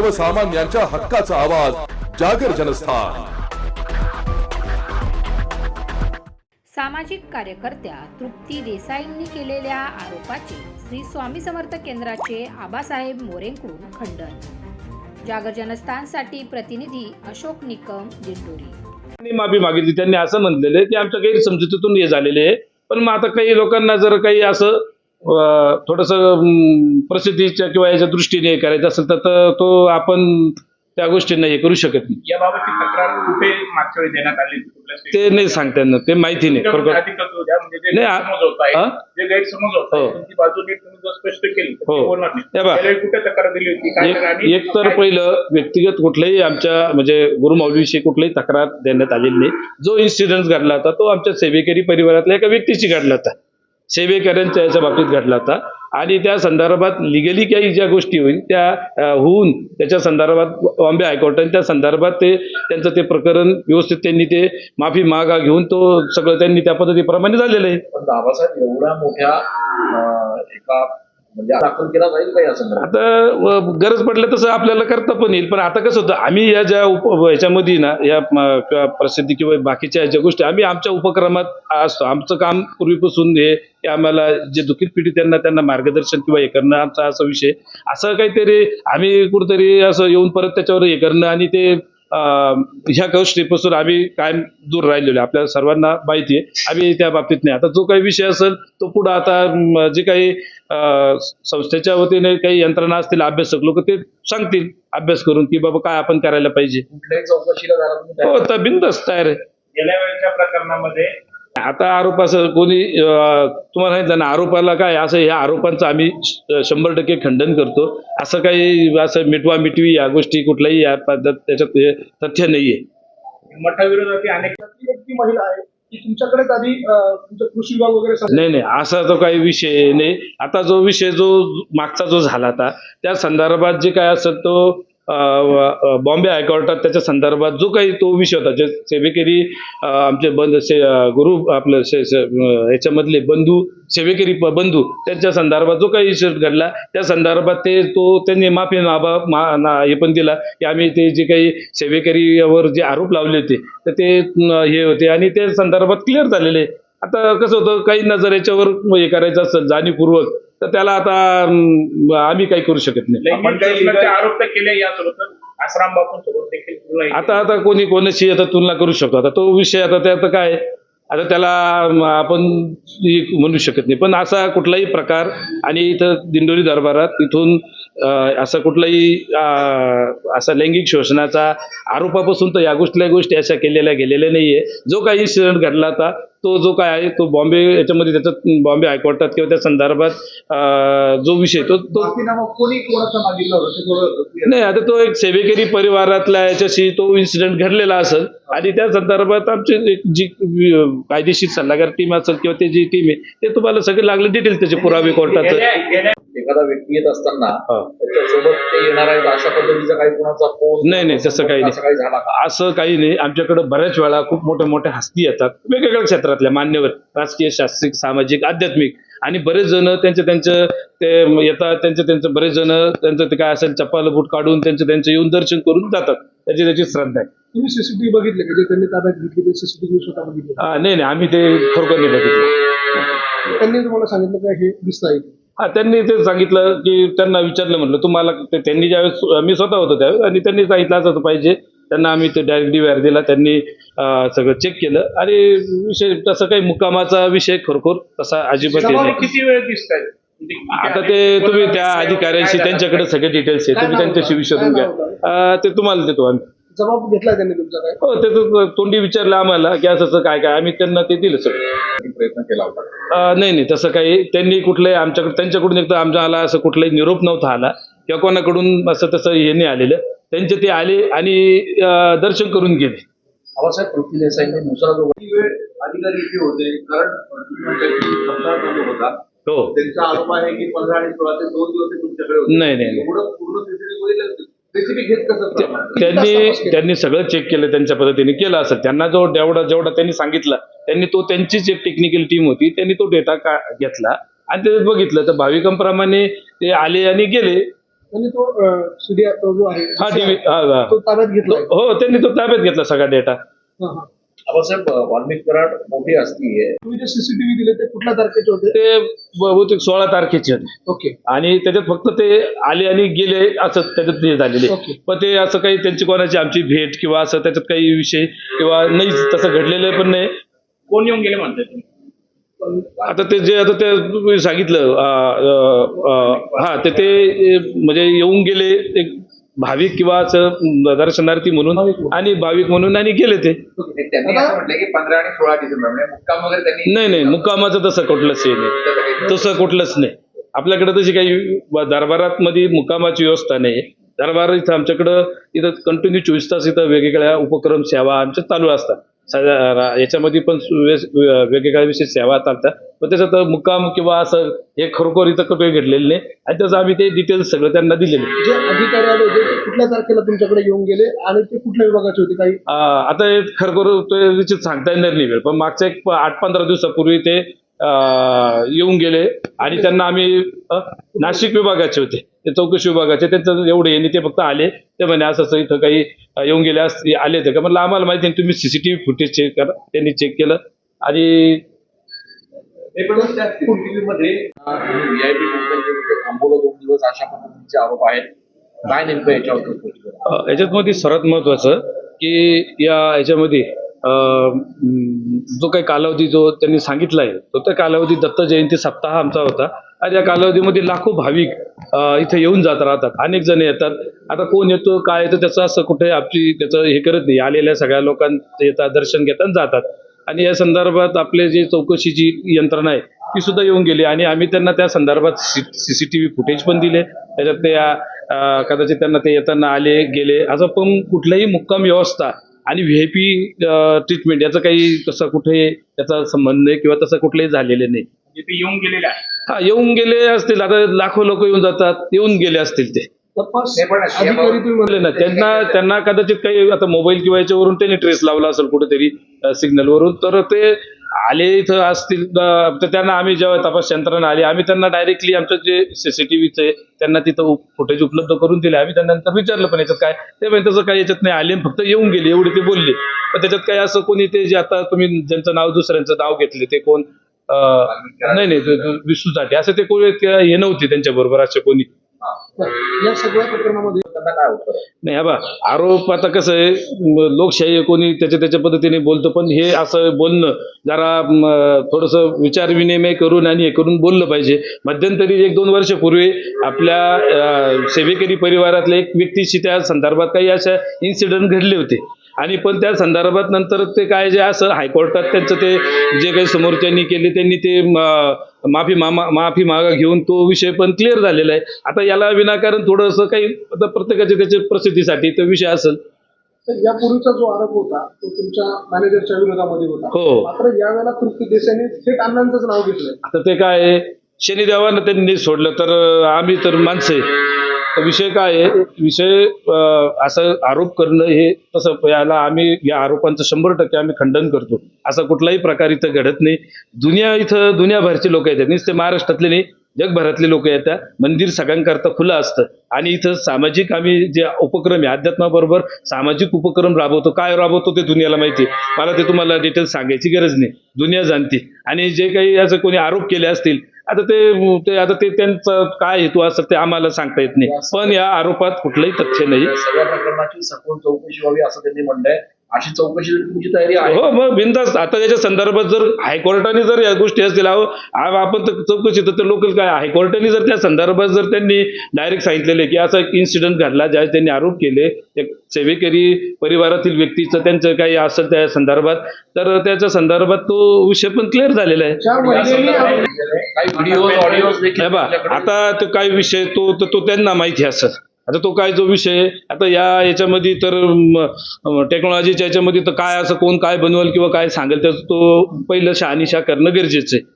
सर्वसामान्यांच्या हक्काचा आवाज जागर जनस्थान. सामाजिक कार्यकर्त्या तृप्ती देसाईंनी केलेल्या आरोपाचे श्री स्वामी समर्थ केंद्राचे आबासाहेब मोरेंकडून खंडन. जागर जनस्थानसाठी प्रतिनिधी अशोक निकम दिंडोरी. माफी मागितली. त्यांनी असं म्हणलेलं आहे की आमच्या गैरसमजुतीतून हे झालेले आहे. पण मग आता काही लोकांना जर काही असं थोडंसं प्रसिद्धीच्या किंवा याच्या दृष्टीने हे करायचं असेल तर तो आपण त्या गोष्टींना हे करू शकत नाही. याबाबतची तक्रार कुठे मागच्या वेळी देण्यात आली? ते? नाही सांगता येणार ते माहिती नाही. म्हणजे हा? हो. एक तर पहिलं व्यक्तिगत कुठल्याही आमच्या म्हणजे गुरुमाऊलीविषयी कुठलीही तक्रार देण्यात आलेली नाही. जो इन्सिडेंट घडला होता तो आमच्या सेवेकरी परिवारातल्या एका व्यक्तीशी घडला होता. सेवेकऱ्यांच्या याच्या बाबतीत घडला होता. आणि त्या संदर्भात लिगली काही ज्या गोष्टी होईल त्या होऊन त्याच्या संदर्भात बॉम्बे हायकोर्टाने त्या संदर्भात ते त्यांचं ते प्रकरण व्यवस्थित त्यांनी ते माफी मागा घेऊन तो सगळं त्यांनी त्या पद्धतीप्रमाणे झालेलं आहे. पण बाबासाहेब एवढ्या मोठ्या एका म्हणजे केला जाईल आता गरज पडल्या तसं आपल्याला करता पण येईल. पण आता कसं होतं आम्ही या ज्या उप ह्याच्यामध्ये ना या प्रसिद्धी किंवा बाकीच्या ह्याच्या गोष्टी आम्ही आमच्या उपक्रमात असतो. आमचं काम पूर्वीपासून हे की आम्हाला जे दुखित पिढी त्यांना त्यांना मार्गदर्शन किंवा हे करणं आमचा असा विषय. असं काहीतरी आम्ही कुठेतरी असं येऊन परत त्याच्यावर हे करणं आणि ते ह्या गोष्टीपासून आम्ही कायम दूर राहिलेलो आहे. आपल्याला सर्वांना माहिती आहे. आम्ही त्या बाबतीत नाही. आता जो काही विषय असेल तो पुढं आता जे काही संस्थेच्या वतीने काही यंत्रणा असतील अभ्यासक लोक ते सांगतील अभ्यास करून की बाबा काय आपण करायला पाहिजे. हो बिंदच तयार आहे. गेल्या वेळेच्या प्रकरणामध्ये आता आरोप असं कोणी तुम्हाला सांगितलं ना आरोपाला काय असं ह्या आरोपांचं आम्ही शंभर टक्के खंडन करतो. असं काही असं मिटवा मिटवी या गोष्टी कुठल्याही या पद्धत त्याच्यात हे तथ्य नाहीये. मठाविरोधात अनेक ती महिला आहे की तुमच्याकडेच आधी तुमचं कृषी विभाग वगैरे नाही नाही असा जो काही विषय नाही. आता जो विषय जो मागचा जो झाला होता त्या संदर्भात जे काय असेल तो बॉम्बे हायकोर्टात त्याच्या संदर्भात जो काही तो विषय होता जे सेवेकरी आमचे बंद से गुरु आपलं से- ह्याच्यामधले बंधू सेवेकरी प- बंधू त्यांच्या संदर्भात जो काही विषय घडला त्या संदर्भात ते तो त्यांनी माफी नाबा मा ना हे पण दिला की आम्ही ते जे काही सेवेकरीवर जे आरोप लावले होते तर ते हे होते आणि त्या संदर्भात क्लिअर झालेले. आता कसं होतं काही नजर याच्यावर हे करायचं असेल जाणीवपूर्वक. तर त्याला आता आम्ही काही करू शकत नाही. आरोप केले यासोबत देखील केली. आता आता कोणी कोणाशी आता तुलना करू शकतो. आता तो विषय आता त्यात काय? आता त्याला आपण म्हणू शकत नाही. पण असा कुठलाही प्रकार आणि इथं दिंडोरी दरबारात इथून अं, असा कुठलाही असा लैंगिक शोषणाचा आरोपापासून तर या गोष्टी गोष्टी अशा केलेल्या गेलेल्या नाहीये. जो काही इन्सिडेंट घडला होता तो जो काय आहे तो बॉम्बे याच्यामध्ये त्याच्यात बॉम्बे हायकोर्टात किंवा त्या संदर्भात जो विषय तो तो नाही आता तो एक सेवेकरी परिवारातल्या याच्याशी तो इन्सिडेंट घडलेला असेल. आणि त्या संदर्भात आमची एक जी कायदेशीर सल्लागार टीम असेल किंवा ते जी टीम आहे ते तुम्हाला सगळे लागले डिटेल त्याचे पुरावे कोर्टात. एखादा व्यक्ती येत असताना हा. त्याच्यासोबत ते येणार आहेत अशा पद्धतीचा काही कोणाचा फोन नाही, नाही, तसं काही नाही. असं काही झाला का? असं काही नाही. आमच्याकडे बऱ्याच वेळा खूप मोठ्या मोठ्या हस्ती येतात. वेगवेगळ्या क्षेत्रातल्या मान्यवर राजकीय शास्त्रीय सामाजिक आध्यात्मिक. आणि बरेच जण त्यांचे त्यांचं ते येतात त्यांचे त्यांचं बरेच जण त्यांचं ते काय असेल चप्पल बूट काढून त्यांचं त्यांचं येऊन दर्शन करून जातात. त्याची त्याची श्रद्धा आहे. तुम्ही सीसीटीव्ही बघितले का? जे त्यांनी ताब्यात घेतली ते सीसीटीव्ही स्वतः बघितले. हा, नाही नाही. आम्ही ते खरोखर नाही बघितलं. त्यांनी तुम्हाला सांगितलं का हे दिसत आहे हा त्यांनी ते सांगितलं की त्यांना विचारलं म्हटलं तुम्हाला ते- त्यांनी ज्यावेळेस मी स्वतः होतो त्यावेळेस आणि त्यांनी सांगितलं असं पाहिजे. त्यांना आम्ही ते डायरेक्ट डिवायर दिला त्यांनी अं, सगळं चेक केलं आणि विषय तसं काही मुक्कामाचा विषय खरोखर तसा अजिबात हे नाही. किती वेळ दिसत आहेत आता ते तुम्ही त्या अधिकाऱ्यांशी त्यांच्याकडे सगळे डिटेल्स आहे तुम्ही त्यांच्याशी विचारून घ्या. अं, ते तुम्हाला देतो आम्ही. जबाब घेतलाय त्यांनी तुमचा काय? हो ते तोंडी विचारलं आम्हाला की असं असं काय काय. आम्ही त्यांना ते दिलं सगळं. प्रयत्न केला होता. नाही नाही तसं काही त्यांनी कुठलंही आमच्याकडे त्यांच्याकडून एकदा आमच्याला असं कुठलाही निरोप नव्हता आला. किंवा कोणाकडून असं तसं हे नाही आलेलं. त्यांचे ते आले आणि दर्शन करून गेले. बाबासाहेब पृथ्वी देसाईंनी दुसरा जो वेळ अधिकारी इथे होते कारण होता हो. त्यांचा आरोप आहे की पंधरा आणि सोळा ते दोन दिवस तुमच्याकडे नाही नाही पूर्ण त्यांनी त्यांनी सगळं चेक केलं त्यांच्या पद्धतीने केलं असेल त्यांना जो जेवढा जेवढा त्यांनी सांगितलं त्यांनी तो त्यांचीच एक टेक्निकल टीम होती. त्यांनी तो डेटा का घेतला. आणि ते बघितलं तर भाविकांप्रमाणे ते आले आणि गेले. त्यांनी तो जो हा टीव्ही हो त्यांनी तो ताब्यात घेतला सगळा डेटा आबासाहेब वाल्मिक कराड मोठी असती आहे तुम्ही जे सीसीटीव्ही दिले ते कुठल्या तारखेचे होते? ते बहुतेक सोळा तारखेचे होते. ओके. आणि त्याच्यात फक्त ते आले आणि गेले असं त्याच्यात हे झालेले. ओके. पण ते असं काही त्यांची कोणाची आमची भेट किंवा असं त्याच्यात काही विषय किंवा नाही तसं घडलेलं पण नाही. कोण येऊन गेले म्हणताय तुम्ही? आता ते जे आता ते तुम्ही सांगितलं अं, अं, अं, हा ते ते म्हणजे येऊन गेले एक भाविक किंवा दर्शनार्थी म्हणून आणि भाविक म्हणून आणि गेले ते. म्हणजे नाही नाही मुक्कामाचं तसं कुठलंच हे नाही. तसं कुठलंच नाही. आपल्याकडे तशी काही दरबारात मध्ये मुक्कामाची व्यवस्था नाही. दरबार इथं आमच्याकडं इथं कंटिन्यू चोवीस तास इथं वेगवेगळ्या उपक्रम सेवा आमच्या चालू असतात. याच्यामध्ये पण वेगवेगळ्या विषयी सेवा चालतात. पण त्याच्यात मुक्काम किंवा असं हे खरोखर इथं काही घडलेलं नाही. आणि त्याचं आम्ही ते डिटेल्स सगळं त्यांना दिलेले जे अधिकारी आले होते ते कुठल्या तारखेला तुमच्याकडे येऊन गेले आणि ते कुठल्या विभागाचे होते काही? आता हे खरोखर ते निश्चित सांगता येणार नाही वेळ पण मागच्या एक प- आठ पंधरा दिवसापूर्वी ते येऊन गेले आणि त्यांना आम्ही अं, नाशिक विभागाचे होते. ते चौकशी विभागाचे त्यांचं एवढे यांनी ते फक्त आले. ते म्हणे असं असं इथं काही अं, येऊन गेले असते आले ते का म्हणलं आम्हाला माहिती आहे तुम्ही सीसीटीव्ही फुटेज चेक करा. त्यांनी चेक केलं. आणि हे पण त्या सीसीटीव्ही मध्ये व्हीआयपी थांबवलं दोन दिवस अशा पद्धतीचे आरोप आहेत. काय नेमकं याच्यावर चौकशी करा? अ, याच्यामध्ये सर्वात महत्वाचं की या याच्यामध्ये जो काही कालावधी जो त्यांनी सांगितला आहे तो त्या कालावधी दत्त जयंती सप्ताह आमचा होता. आणि या कालावधीमध्ये लाखो भाविक इथे येऊन जात राहतात. अनेक जण येतात. आता कोण येतो काय येतो त्याचं असं कुठे आपली त्याचं हे करत नाही. आलेल्या सगळ्या लोकांचं येतात दर्शन घेतात जातात. आणि या संदर्भात आपले जे चौकशीची यंत्रणा आहे ती सुद्धा येऊन गेली. आणि आम्ही त्यांना त्या संदर्भात सीसीटीव्ही फुटेज पण दिले. त्याच्यात ते कदाचित त्यांना ते येताना आले गेले. असं पण कुठल्याही मुक्काम व्यवस्था आणि व्ही आय पी ट्रीटमेंट याचं काही तसं कुठे त्याचा संबंध नाही किंवा तसं कुठलंही झालेलं नाही. म्हणजे ते येऊन गेलेले हा येऊन गेले असतील. आता लाखो लोक येऊन जातात. येऊन गेले असतील ते. तपास नाही पण अधिकारी तुम्ही म्हणले ना त्यांना त्यांना कदाचित काही आता मोबाईल किंवा याच्यावरून त्यांनी ट्रेस लावला असेल कुठेतरी सिग्नलवरून तर ते आले इथं असतील अं, तर त्यांना आम्ही जेव्हा तपास यंत्रणा आली आम्ही त्यांना डायरेक्टली आमचं जे सीसीटीव्हीचे त्यांना तिथं फुटेज उपलब्ध करून दिले. आम्ही त्यांना नंतर विचारलं पण याच्यात काय? ते म्हणजे त्याचं काही याच्यात नाही आले आणि फक्त येऊन गेले एवढे ते बोलले. पण त्याच्यात काही असं कोणी ते जे आता तुम्ही ज्यांचं नाव दुसऱ्यांचं नाव घेतले ते कोण अं, नाही नाही ते- ते विष्णू साठे असं ते कोणी ते हे नव्हते त्यांच्या बरोबर असे कोणी. या सगळ्या प्रकरणामध्ये काय नाही बा आरोप आता कसं आहे लोकशाही कोणी त्याच्या त्याच्या पद्धतीने बोलतं पण हे असं बोलणं जरा म, थोडंसं विचार विनिमय करून आणि हे करून बोललं पाहिजे. मध्यंतरी एक दोन वर्षपूर्वी आपल्या सेवेकरी परिवारातल्या एक व्यक्तीशी त्या संदर्भात काही अशा इन्सिडेंट घडले होते. आणि पण त्या संदर्भात नंतर ते काय जे असं हायकोर्टात त्यांचं ते जे काही समोरच्यांनी केले त्यांनी ते माफी मामा माफी मागा घेऊन तो विषय पण क्लिअर झालेला आहे. आता याला विनाकारण थोडंसं काही आता प्रत्येकाच्या त्याच्या प्रसिद्धीसाठी तो विषय असेल. तर यापूर्वीचा जो आरोप होता तो तुमच्या मॅनेजरच्या विरोधामध्ये होता. हो. मात्र यावेळेला तृप्ती देसाईने थेट अण्णांचंच नाव घेतलंय. आता ते काय आहे, शनिदेवानं त्यांनी सोडलं तर आम्ही तर माणसं तर विषय काय आहे? विषय असं आरोप करणं हे तसं याला आम्ही या आरोपांचं शंभर टक्के आम्ही खंडन करतो. असा कुठलाही प्रकार इथं घडत नाही. दुनिया इथं दुनियाभरचे लोक येतात. नुसते महाराष्ट्रातले नाही जगभरातले लोक येतात. मंदिर सगळ्यांकरता खुलं असतं. आणि इथं सामाजिक आम्ही जे उपक्रम आहे अध्यात्माबरोबर सामाजिक उपक्रम राबवतो. काय राबवतो ते दुनियाला माहिती आहे. मला ते तुम्हाला डिटेल्स सांगायची गरज नाही. दुनिया जाणते. आणि जे काही असं कोणी आरोप केले असतील आता ते ते आता ते त्यांचं काय हेतू असं ते आम्हाला सांगता येत नाही. पण या आरोपात कुठलंही तथ्य नाही. सगळ्या प्रकरणाची सखोल चौकशी व्हावी असं त्यांनी म्हणलंय अशी चौकशी तुमची तयारी आहे? हो मग बिंदास. आता याच्या संदर्भात जर हायकोर्टाने जर या गोष्टी असतील आपण तर चौकशी तर लोकल काय? हायकोर्टाने जर त्या संदर्भात जर त्यांनी डायरेक्ट सांगितलेले की असा एक इन्सिडेंट घडला ज्यावेळेस त्यांनी आरोप केले एक सेवेकरी परिवारातील व्यक्तीचं त्यांचं काही असेल त्या संदर्भात तर त्याच्या संदर्भात तो विषय पण क्लिअर झालेला आहे. ज्या काही आता तो काय विषय तो तो तो त्यांना माहिती असत आता तो काय जो विषय आहे, आता या याच्यामध्ये तर टेक्नॉलॉजीच्या याच्यामध्ये तर काय असं कोण काय बनवल किंवा काय सांगेल त्याचं तो पहिलं शहानिशा करणं गरजेचं आहे.